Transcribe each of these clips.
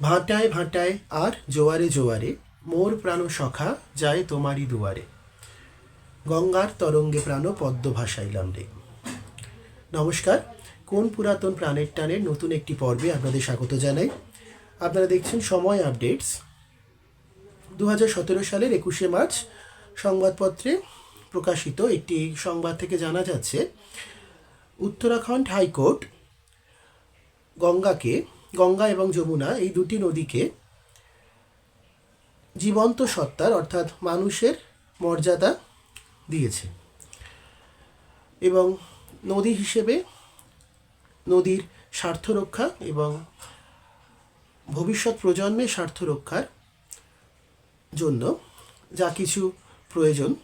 ভাটায় ভাটায় আর জোয়ারে জোয়ারে মোর প্রাণ সখা যায় তোমারই দুয়ারে। গঙ্গার তরঙ্গে প্রাণ পদ্ম ভাসাইলাম রে। নমস্কার, কোন পুরাতন প্রাণের টানের নতুন একটি পর্বে আপনাদের স্বাগত জানাই। আপনারা দেখছেন সময় আপডেটস। দু সালের একুশে মার্চ সংবাদপত্রে প্রকাশিত একটি সংবাদ থেকে জানা যাচ্ছে, উত্তরাখণ্ড হাইকোর্ট গঙ্গাকে গঙ্গা এবং যমুনা এই দুটি নদীকে জীবন্ত সত্তার অর্থাৎ মানুষের মর্যাদা দিয়েছে। এবং নদী হিসেবে নদীর স্বার্থ রক্ষা এবং ভবিষ্যৎ প্রজন্মের স্বার্থ রক্ষার জন্য যা কিছু প্রয়োজন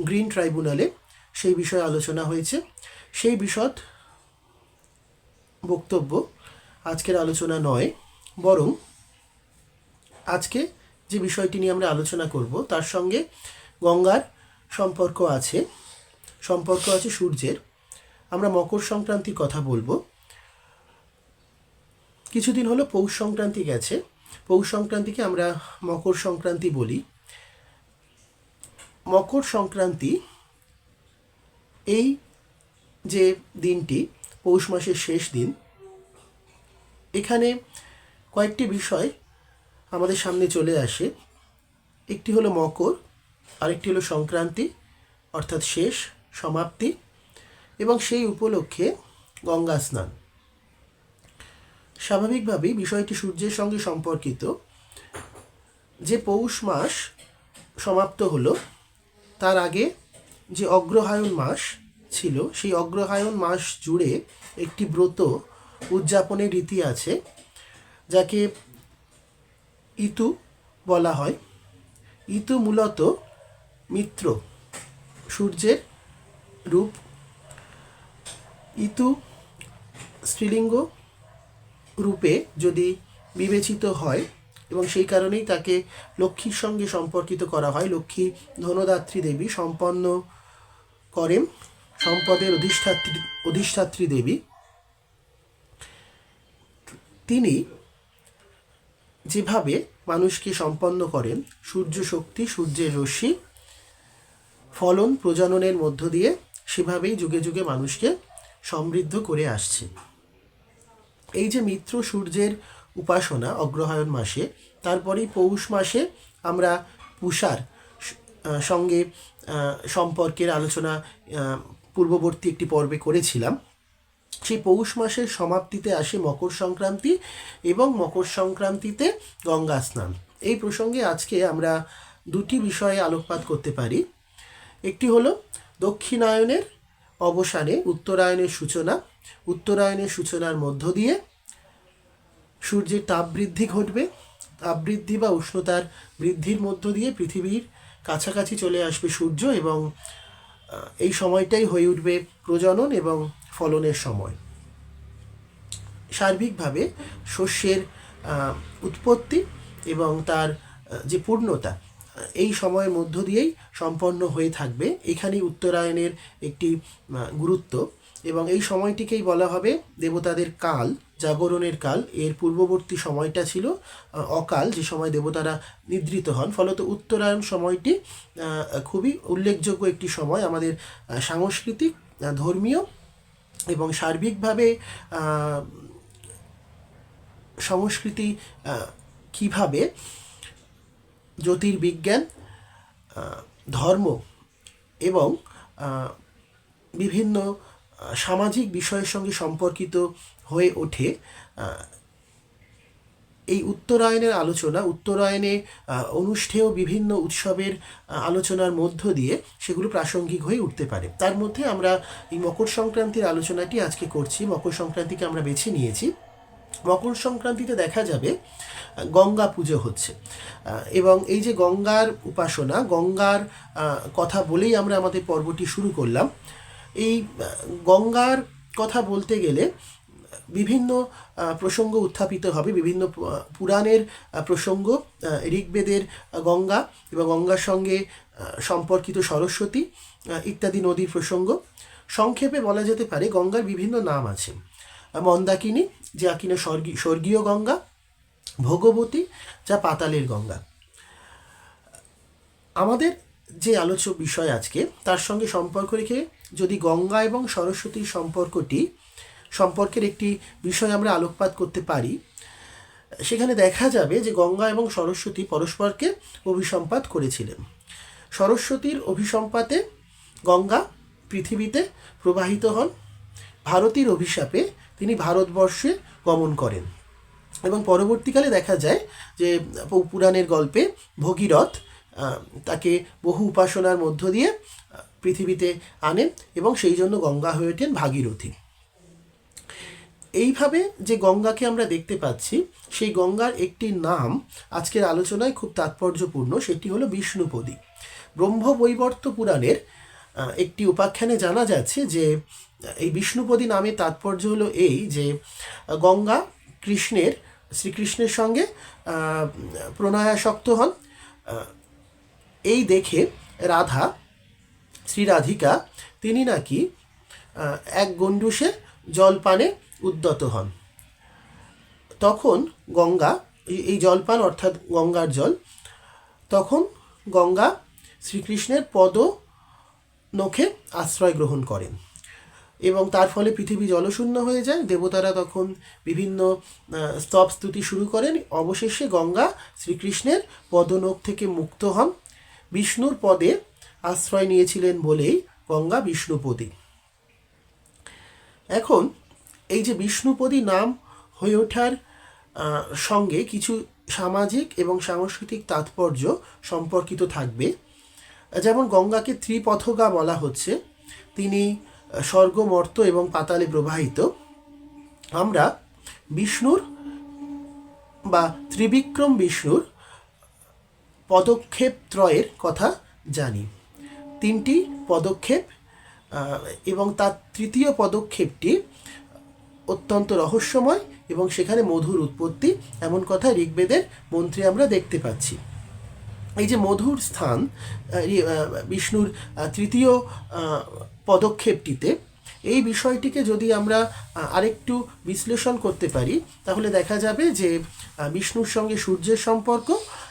গ্রিন ট্রাইব্যুনালে সেই বিষয়ে আলোচনা হয়েছে। সেই বিশদ বক্তব্য আজকের আলোচনা নয়, বরং আজকে যে বিষয়টি নিয়ে আমরা আলোচনা করব, তার সঙ্গে গঙ্গার সম্পর্ক আছে সম্পর্ক আছে সূর্যের। আমরা মকর সংক্রান্তির কথা বলব। কিছুদিন হলো পৌষ সংক্রান্তি গেছে। পৌষ সংক্রান্তিকে আমরা মকর সংক্রান্তি বলি। মকর সংক্রান্তি এই যে দিনটি, পৌষ মাসের শেষ দিন এখানে কয়েকটি বিষয় আমাদের সামনে চলে আসে। একটি হলো মকর, আরেকটি হলো সংক্রান্তি, অর্থাৎ শেষ, সমাপ্তি, এবং সেই উপলক্ষে গঙ্গা স্নান। স্বাভাবিকভাবেই বিষয়টি সূর্যের সঙ্গে সম্পর্কিত। যে পৌষ মাস সমাপ্ত হলো, তার আগে যে অগ্রহায়ণ মাস ছিল, সেই অগ্রহায়ণ মাস জুড়ে একটি ব্রত উদযাপনের রীতি আছে, যাকে ইতু বলা হয়। ইতু মূলত মিত্র, সূর্যের রূপ। ইতু স্ত্রীলিঙ্গ রূপে যদি বিবেচিত হয় এবং সেই কারণেই তাকে লক্ষ্মীর সঙ্গে সম্পর্কিত করা হয়, লক্ষ্মী ধনদাত্রী দেবী, সম্পন্ন করেন সম্পদের অধিষ্ঠাত্রী অধিষ্ঠাত্রী দেবী। তিনি যেভাবে মানুষকে সম্পন্ন করেন, সূর্য শক্তি, সূর্যের রশ্মি, ফলন প্রজননের মধ্য দিয়ে সেভাবেই যুগে যুগে মানুষকে সমৃদ্ধ করে আসছে। এই যে মিত্র সূর্যের উপাসনা অগ্রহায়ণ মাসে, তারপরেই পৌষ মাসে আমরা পুষার সঙ্গে সম্পর্কের আলোচনা পূর্ববর্তী একটি পর্বে করেছিলাম। সেই পৌষ মাসের সমাপ্তিতে আসে মকর সংক্রান্তি এবং মকর সংক্রান্তিতে গঙ্গা স্নান। এই প্রসঙ্গে আজকে আমরা দুটি বিষয়ে আলোকপাত করতে পারি। একটি হলো দক্ষিণায়নের অবসানে উত্তরায়ণের সূচনা। উত্তরায়ণের সূচনার মধ্য দিয়ে সূর্যের তাপ বৃদ্ধি ঘটবে। তাপ বৃদ্ধি বা উষ্ণতার বৃদ্ধির মধ্য দিয়ে পৃথিবীর কাছাকাছি চলে আসবে সূর্য এবং এই সময়টাই হয়ে উঠবে প্রজনন এবং ফলনের সময়। সার্বিকভাবে শস্যের উৎপত্তি এবং তার যে পূর্ণতা, এই সময়ের মধ্য দিয়েই সম্পন্ন হয়ে থাকবে। এখানেই উত্তরায়ণের একটি গুরুত্ব। এবং এই সময়টিকেই বলা হবে দেবতাদের কাল, জাগরণের কাল। এর পূর্ববর্তী সময়টা ছিল অকাল, যে সময় দেবতারা নিদ্রিত হন। ফলত উত্তরায়ণ সময়টি খুবই উল্লেখযোগ্য একটি সময় আমাদের সাংস্কৃতিক ধর্মীয় এবং সার্বিকভাবে সংস্কৃতি কীভাবে জ্যোতির্বিজ্ঞান ধর্ম এবং বিভিন্ন সামাজিক বিষয়ের সঙ্গে সম্পর্কিত হয়ে ওঠে এই উত্তরায়ণের আলোচনা, উত্তরায়ণে অনুষ্ঠেয় বিভিন্ন উৎসবের আলোচনার মধ্য দিয়ে সেগুলো প্রাসঙ্গিক হয়ে উঠতে পারে। তার মধ্যে আমরা এই মকর সংক্রান্তির আলোচনাটি আজকে করছি। মকর সংক্রান্তিকে আমরা বেছে নিয়েছি। মকর সংক্রান্তিতে দেখা যাবে গঙ্গা পুজো হচ্ছে। এবং এই যে গঙ্গার উপাসনা, গঙ্গার কথা বলেই আমরা আমাদের পর্বটি শুরু করলাম। এই গঙ্গার কথা বলতে গেলে বিভিন্ন প্রসঙ্গ উত্থাপিত হবে, বিভিন্ন পুরাণের প্রসঙ্গ ঋগ্বেদের গঙ্গা এবং গঙ্গার সঙ্গে সম্পর্কিত সরস্বতী ইত্যাদি নদীর প্রসঙ্গ। সংক্ষেপে বলা যেতে পারে, গঙ্গার বিভিন্ন নাম আছে। মন্দাকিনী, যা কিনা স্বর্গী- স্বর্গীয় গঙ্গা। ভগবতী, যা পাতালের গঙ্গা। আমাদের যে আলোচ্য বিষয় আজকে, তার সঙ্গে সম্পর্ক রেখে যদি গঙ্গা এবং সরস্বতীর সম্পর্কটি, সম্পর্কের একটি বিষয় আমরা আলোকপাত করতে পারি, সেখানে দেখা যাবে যে গঙ্গা এবং সরস্বতী পরস্পরকে অভিসম্পাত করেছিলেন। সরস্বতীর অভিসম্পাতে গঙ্গা পৃথিবীতে প্রবাহিত হন। ভারতীর অভিশাপে তিনি ভারতবর্ষে গমন করেন। এবং পরবর্তীকালে দেখা যায় যে পুরাণের গল্পে ভগীরথ তাকে বহু উপাসনার মধ্য দিয়ে পৃথিবীতে আনেন এবং সেই জন্য গঙ্গা হয়ে ওঠেন ভাগীরথী। এইভাবে যে গঙ্গাকে আমরা দেখতে পাচ্ছি, সেই গঙ্গার একটি নাম আজকের আলোচনায় খুব তাৎপর্যপূর্ণ, সেটি হলো বিষ্ণুপদী। ব্রহ্মবৈবর্ত পুরাণের একটি উপাখ্যানে জানা যাচ্ছে যে, এই বিষ্ণুপদী নামে তাৎপর্য হলো এই যে, গঙ্গা কৃষ্ণের, শ্রীকৃষ্ণের সঙ্গে প্রণয়াসক্ত হন। এই দেখে রাধা, শ্রী রাধিকা, তিনি নাকি এক গণ্ডুসে জলপানে উদ্যত হন। তখন গঙ্গা, এই- জলপান অর্থাৎ গঙ্গার জল, তখন গঙ্গা শ্রীকৃষ্ণের পদ নখে আশ্রয় গ্রহণ করেন এবং তার ফলে পৃথিবী জলশূন্য হয়ে যায়। দেবতারা তখন বিভিন্ন স্তব স্তুতি শুরু করেন। অবশেষে গঙ্গা শ্রীকৃষ্ণের পদনখ থেকে মুক্ত হন। বিষ্ণুর পদে আশ্রয় নিয়েছিলেন বলেই গঙ্গা বিষ্ণুপদী। এখন এই যে বিষ্ণুপদী নাম হয়ে ওঠার সঙ্গে কিছু সামাজিক এবং সাংস্কৃতিক তাৎপর্য সম্পর্কিত থাকবে। যেমন গঙ্গাকে ত্রিপথগা বলা হচ্ছে। তিনি স্বর্গমর্ত এবং পাতালে প্রবাহিত। আমরা বিষ্ণুর বা ত্রিবিক্রম বিষ্ণুর পদক্ষেপ ত্রয়ের কথা জানি। তিনটি পদক্ষেপ এবং তার তৃতীয় পদক্ষেপটি অত্যন্ত রহস্যময় এবং সেখানে মধুর উৎপত্তি, এমন কথা ঋগ্বেদের মন্ত্রে আমরা দেখতে পাচ্ছি। এই যে মধুর স্থান বিষ্ণুর তৃতীয় পদক্ষেপটিতে এই বিষয়টিকে যদি আমরা আরেকটু বিশ্লেষণ করতে পারি, তাহলে দেখা যাবে যে বিষ্ণুর সঙ্গে সূর্যের সম্পর্ক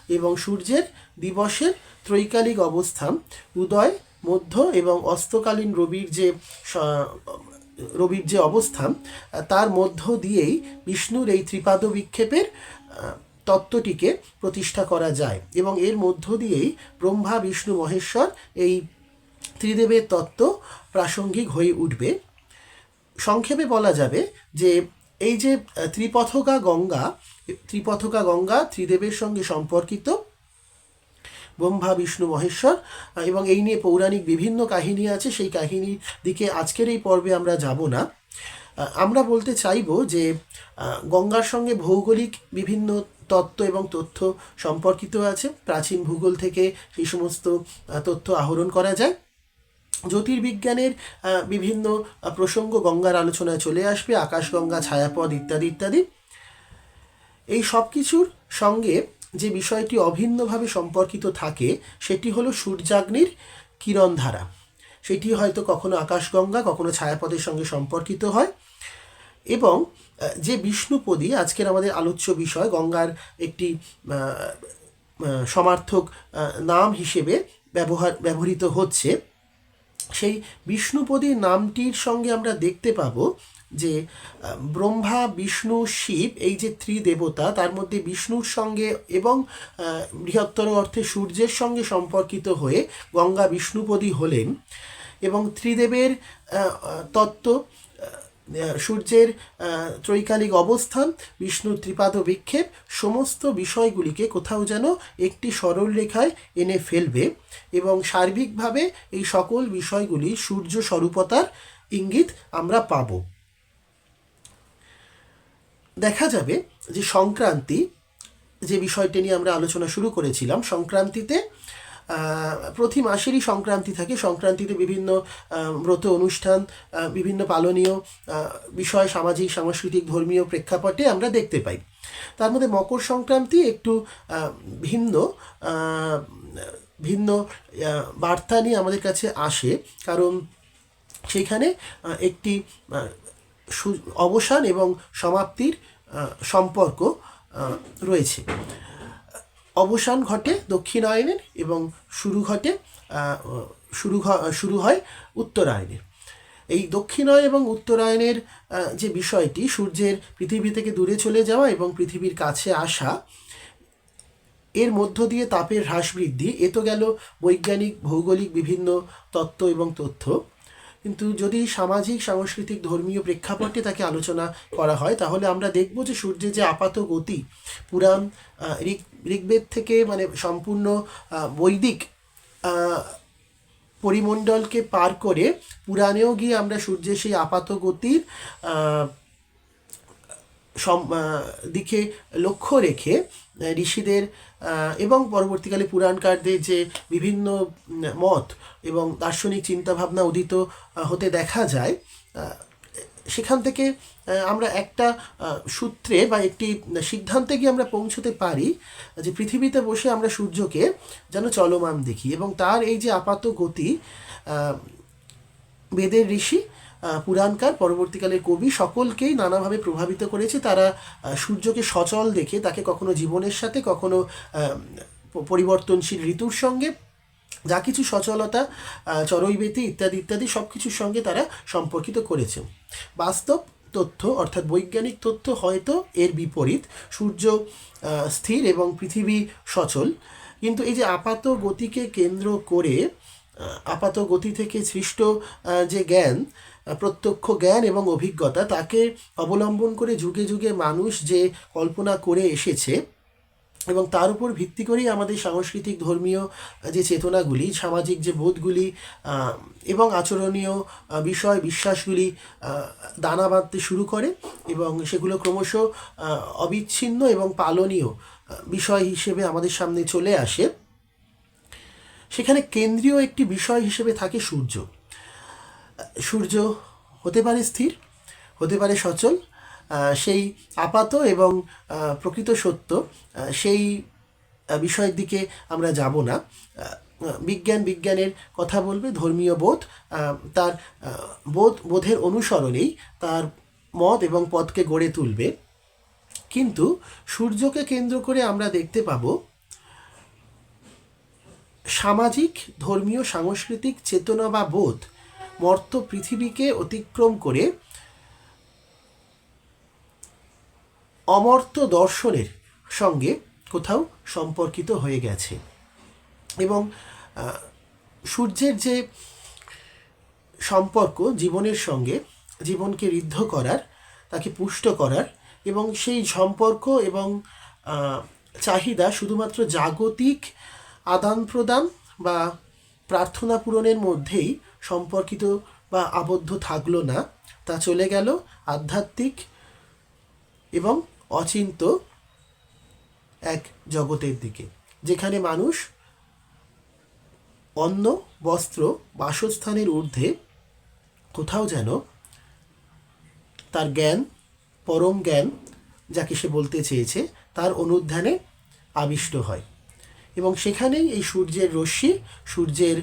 এবং সূর্যের দিবসের ত্রৈকালিক অবস্থান উদয় মধ্য এবং অস্তকালীন রবির যে রবির যে অবস্থান তার মধ্য দিয়েই বিষ্ণুর এই ত্রিপাদ বিক্ষেপের তত্ত্বটিকে প্রতিষ্ঠা করা যায় এবং এর মধ্য দিয়েই ব্রহ্মা বিষ্ণু মহেশ্বর এই ত্রিদেবের তত্ত্ব প্রাসঙ্গিক হয়ে উঠবে। সংক্ষেপে বলা যাবে যে এই যে আহ, ত্রিপথকা গঙ্গা ত্রিপথকা গঙ্গা ত্রিদেবের সঙ্গে সম্পর্কিত। ব্রহ্মা, বিষ্ণু, মহেশ্বর, এবং এই নিয়ে পৌরাণিক বিভিন্ন কাহিনী আছে। সেই কাহিনীর দিকে আজকের এই পর্বে আমরা যাব না। আমরা বলতে চাইব যে, গঙ্গার সঙ্গে ভৌগোলিক বিভিন্ন তত্ত্ব এবং তথ্য সম্পর্কিত আছে। প্রাচীন ভূগোল থেকে সেই সমস্ত তথ্য আহরণ করা যায়। জ্যোতির্বিজ্ঞানের বিভিন্ন প্রসঙ্গ গঙ্গার আলোচনায় চলে আসবে। আকাশগঙ্গা, ছায়াপথ ইত্যাদি ইত্যাদি। এই সব কিছুর সঙ্গে যে বিষয়টি অভিন্নভাবে সম্পর্কিত থাকে, সেটি হলো সূর্যাগ্নির কিরণধারা। সেটি হয়তো কখনো আকাশগঙ্গা, কখনো ছায়াপথের সঙ্গে সম্পর্কিত হয়। এবং যে বিষ্ণুপদী, আজকের আমাদের আলোচ্য বিষয়, গঙ্গার একটি সমার্থক নাম হিসেবে ব্যবহার, ব্যবহৃত হচ্ছে, সেই বিষ্ণুপদী নামটির সঙ্গে আমরা দেখতে পাবো যে ব্রহ্মা, বিষ্ণু, শিব, এই যে ত্রিদেবতা, তার মধ্যে বিষ্ণুর সঙ্গে এবং বৃহত্তর অর্থে সূর্যের সঙ্গে সম্পর্কিত হয়ে গঙ্গা বিষ্ণুপদী হলেন এবং ত্রিদেবের তত্ত্ব সূর্যের ত্রৈকালিক অবস্থান বিষ্ণুর ত্রিপাদ বিক্ষেপ, সমস্ত বিষয়গুলিকে কোথাও যেন একটি সরল রেখায় এনে ফেলবে এবং সার্বিকভাবে এই সকল বিষয়গুলি সূর্য স্বরূপতার ইঙ্গিত আমরা পাব। দেখা যাবে যে সংক্রান্তি যে বিষয়টি নিয়ে আমরা আলোচনা শুরু করেছিলাম সংক্রান্তিতে প্রতি মাসেরই সংক্রান্তি থাকে। সংক্রান্তিতে বিভিন্ন ব্রত অনুষ্ঠান বিভিন্ন পালনীয় বিষয় সামাজিক সাংস্কৃতিক ধর্মীয় প্রেক্ষাপটে আমরা দেখতে পাই। তার মধ্যে মকর সংক্রান্তি একটু ভিন্ন ভিন্ন বার্তা নিয়ে আমাদের কাছে আসে। কারণ সেইখানে আহ, একটি অবসান এবং সমাপ্তির সম্পর্ক রয়েছে। অবসান ঘটে দক্ষিণায়নের এবং শুরু ঘটে শুরু শুরু হয় উত্তরায়ণের এই দক্ষিণায়ন এবং উত্তরায়ণের যে বিষয়টি, সূর্যের পৃথিবী থেকে দূরে চলে যাওয়া এবং পৃথিবীর কাছে আসা, এর মধ্য দিয়ে তাপের হ্রাস বৃদ্ধি। এ তো গেল বৈজ্ঞানিক, ভৌগোলিক বিভিন্ন তত্ত্ব এবং তথ্য। কিন্তু যদি সামাজিক, সাংস্কৃতিক, ধর্মীয় প্রেক্ষাপটে তাকে আলোচনা করা হয়, তাহলে আমরা দেখব যে সূর্যের যে আপাত গতি, পুরাণ ঋগ, ঋগ্বেদ থেকে মানে সম্পূর্ণ বৈদিক পরিমণ্ডলকে পার করে পুরাণেও গিয়ে আমরা সূর্যের সেই আপাত গতির দিকে লক্ষ্য রেখে ঋষিদের এবং পরবর্তীকালে পুরাণকারদের যে বিভিন্ন মত এবং দার্শনিক চিন্তাভাবনা উদিত হতে দেখা যায় সেখান থেকে আমরা একটা সূত্রে বা একটি সিদ্ধান্তে গিয়ে আমরা পৌঁছতে পারি যে পৃথিবীতে বসে আমরা সূর্যকে যেন চলমান দেখি এবং তার এই যে আপাত গতি বেদের ঋষি পুরাণকার, পরবর্তীকালের কবি সকলকেই নানাভাবে প্রভাবিত করেছে। তারা সূর্যকে সচল দেখে, তাকে কখনো জীবনের সাথে, কখনো পরিবর্তনশীল ঋতুর সঙ্গে, যা কিছু সচলতা চরৈবেতি ইত্যাদি ইত্যাদি সব কিছুর সঙ্গে তারা সম্পর্কিত করেছে। বাস্তব তথ্য, অর্থাৎ বৈজ্ঞানিক তথ্য হয়তো এর বিপরীত, সূর্য স্থির এবং পৃথিবী সচল। কিন্তু এই যে আপাত গতিকে কেন্দ্র করে আপাত গতি থেকে সৃষ্ট যে জ্ঞান প্রত্যক্ষ জ্ঞান এবং অভিজ্ঞতা তাকে অবলম্বন করে যুগে যুগে মানুষ যে কল্পনা করে এসেছে এবং তার উপর ভিত্তি করেই আমাদের সাংস্কৃতিক, ধর্মীয় যে চেতনাগুলি, সামাজিক যে বোধগুলি এবং আচরণীয় বিষয় বিশ্বাসগুলি দানা বাঁধতে শুরু করে এবং সেগুলো ক্রমশ অবিচ্ছিন্ন এবং পালনীয় বিষয় হিসেবে আমাদের সামনে চলে আসে। সেখানে কেন্দ্রীয় একটি বিষয় হিসেবে থাকে সূর্য। সূর্য হতে পারে স্থির, হতে পারে সচল সেই আপাত এবং প্রকৃত সত্য সেই বিষয়ের দিকে আমরা যাব না। বিজ্ঞান বিজ্ঞানের কথা বলবে, ধর্মীয় বোধ তার বোধ, বোধের অনুসরণেই তার মত এবং পথকে গড়ে তুলবে। কিন্তু সূর্যকে কেন্দ্র করে আমরা দেখতে পাবো সামাজিক, ধর্মীয়, সাংস্কৃতিক চেতনা বা বোধ মর্ত পৃথিবীকে অতিক্রম করে অমর্ত্য দর্শনের সঙ্গে কোথাও সম্পর্কিত হয়ে গেছে। এবং সূর্যের যে সম্পর্ক জীবনের সঙ্গে, জীবনকে ঋদ্ধ করার, তাকে পুষ্ট করার এবং সেই সম্পর্ক এবং চাহিদা শুধুমাত্র জাগতিক আদান প্রদান বা প্রার্থনা পূরণের মধ্যেই সম্পর্কিত বা আবদ্ধ থাকল না, তা চলে গেল আধ্যাত্মিক এবং অচিন্ত এক জগতের দিকে, যেখানে মানুষ অন্ন, বস্ত্র, বাসস্থানের ঊর্ধ্বে কোথাও যেন তার জ্ঞান, পরম জ্ঞান যাকে সে বলতে চেয়েছে, তার অনুধ্যানে আবিষ্ট হয়। এবং সেখানেই এই সূর্যের রশ্মি, সূর্যের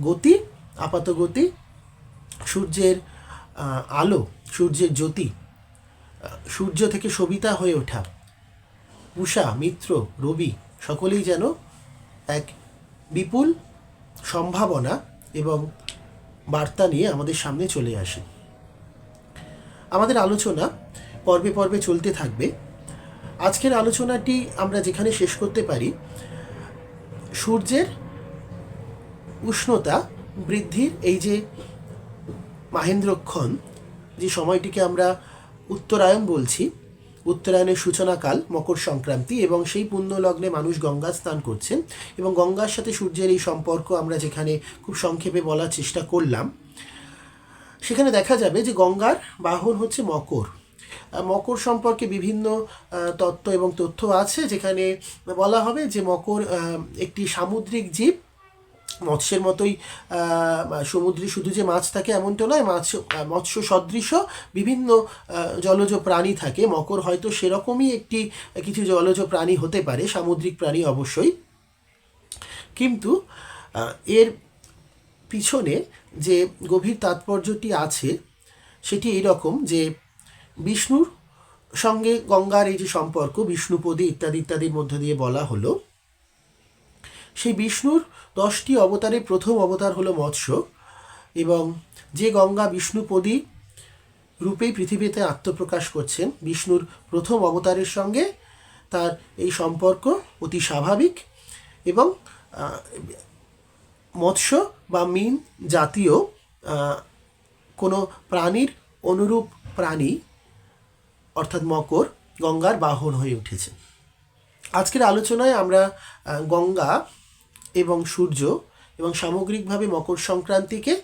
গতি, আপাত গতি, সূর্যের আলো, সূর্যের জ্যোতি সূর্য থেকে সবিতা হয়ে ওঠা, উষা, মিত্র, রবি সকলেই যেন এক বিপুল সম্ভাবনা এবং বার্তা নিয়ে আমাদের সামনে চলে আসে। আমাদের আলোচনা পর্বে পর্বে চলতে থাকবে। আজকের আলোচনাটি আমরা যেখানে শেষ করতে পারি, সূর্যের উষ্ণতা বৃদ্ধির এই যে মাহেন্দ্রক্ষণ, যে সময়টিকে আমরা উত্তরায়ণ বলছি, উত্তরায়ণের সূচনাকাল মকর সংক্রান্তি এবং সেই পুণ্য লগ্নে মানুষ গঙ্গা স্নান করছেন এবং গঙ্গার সাথে সূর্যের এই সম্পর্ক আমরা যেখানে খুব সংক্ষেপে বলার চেষ্টা করলাম, সেখানে দেখা যাবে যে গঙ্গার বাহন হচ্ছে মকর। মকর সম্পর্কে বিভিন্ন তত্ত্ব এবং তথ্য আছে যেখানে বলা হবে যে মকর একটি সামুদ্রিক জীব মৎস্যের মতোই সমুদ্রে শুধু যে মাছ থাকে এমনটা নয়, মাছ, মৎস্য সদৃশ বিভিন্ন জলজ প্রাণী থাকে। মকর হয়তো সেরকমই একটি, কিছু জলজ প্রাণী হতে পারে, সামুদ্রিক প্রাণী অবশ্যই। কিন্তু এর পিছনে যে গভীর তাৎপর্যটি আছে, সেটি এই রকম যে বিষ্ণুর সঙ্গে গঙ্গার এই যে সম্পর্ক, বিষ্ণুপদী ইত্যাদি ইত্যাদির মধ্য দিয়ে বলা হলো সেই বিষ্ণুর দশটি অবতারের প্রথম অবতার হলো মৎস্য এবং যে গঙ্গা বিষ্ণুপদী রূপেই পৃথিবীতে আত্মপ্রকাশ করছেন, বিষ্ণুর প্রথম অবতারের সঙ্গে তার এই সম্পর্ক অতি স্বাভাবিক এবং মৎস্য বা মিন জাতীয় কোনো প্রাণীর অনুরূপ প্রাণী, অর্থাৎ মকর, গঙ্গার বাহন হয়ে উঠেছে। আজকের আলোচনায় আমরা গঙ্গা এবং সূর্য এবং সামগ্রিকভাবে মকর সংক্রান্তিকে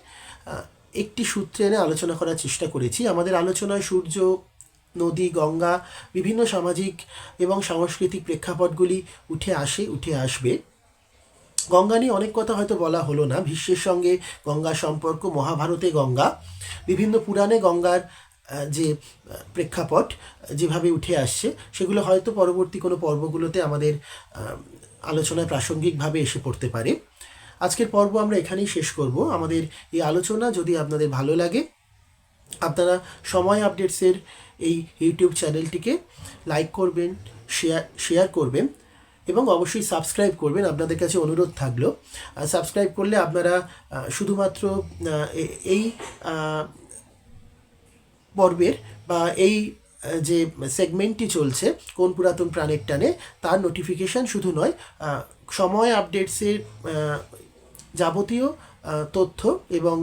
একটি সূত্রে এনে আলোচনা করার চেষ্টা করেছি। আমাদের আলোচনায় সূর্য, নদী, গঙ্গা, বিভিন্ন সামাজিক এবং সাংস্কৃতিক প্রেক্ষাপটগুলি উঠে আসে, উঠে আসবে। গঙ্গা নিয়ে অনেক কথা হয়তো বলা হলো না। ভীষ্মের সঙ্গে গঙ্গার সম্পর্ক, মহাভারতে গঙ্গা, বিভিন্ন পুরাণে গঙ্গার যে প্রেক্ষাপট যেভাবে উঠে আসছে, সেগুলো হয়তো পরবর্তী কোনো পর্বগুলোতে আমাদের আলোচনায় প্রাসঙ্গিকভাবে এসে পড়তে পারে। আজকের পর্ব আমরা এখানেই শেষ করব। আমাদের এই আলোচনা যদি আপনাদের ভালো লাগে, আপনারা সময় আপডেটসের এই ইউটিউব চ্যানেলটিকে লাইক করবেন, শেয়ার শেয়ার করবেন এবং অবশ্যই সাবস্ক্রাইব করবেন। আপনাদের কাছে অনুরোধ থাকল সাবস্ক্রাইব করলে আপনারা শুধুমাত্র এই পর্বের বা এই যে সেগমেন্টটি চলছে, কোন পুরাতন প্রাণের টানে, তার নোটিফিকেশান শুধু নয় সময় আপডেটসের যাবতীয় তথ্য এবং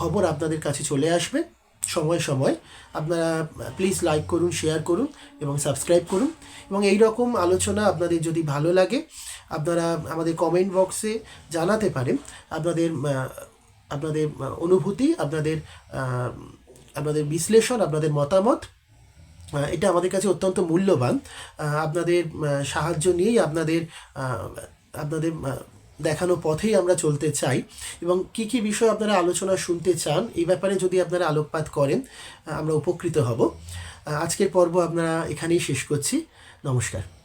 খবর আপনাদের কাছে চলে আসবে সময় সময়। আপনারা প্লিজ লাইক করুন শেয়ার করুন এবং সাবস্ক্রাইব করুন। এবং এই রকম আলোচনা আপনাদের যদি ভালো লাগে, আপনারা আমাদের কমেন্ট বক্সে জানাতে পারেন। আপনাদের আপনাদের অনুভূতি, আপনাদের আপনাদের বিশ্লেষণ, আপনাদের মতামত এটা আমাদের কাছে অত্যন্ত মূল্যবান। আপনাদের সাহায্য নিয়েই আপনাদের আপনাদের দেখানো পথেই আমরা চলতে চাই। এবং কি কি বিষয় আপনারা আলোচনা শুনতে চান, এই ব্যাপারে যদি আপনারা আলোকপাত করেন আমরা উপকৃত হব। আজকের পর্ব আপনারা এখানেই শেষ করছি। নমস্কার।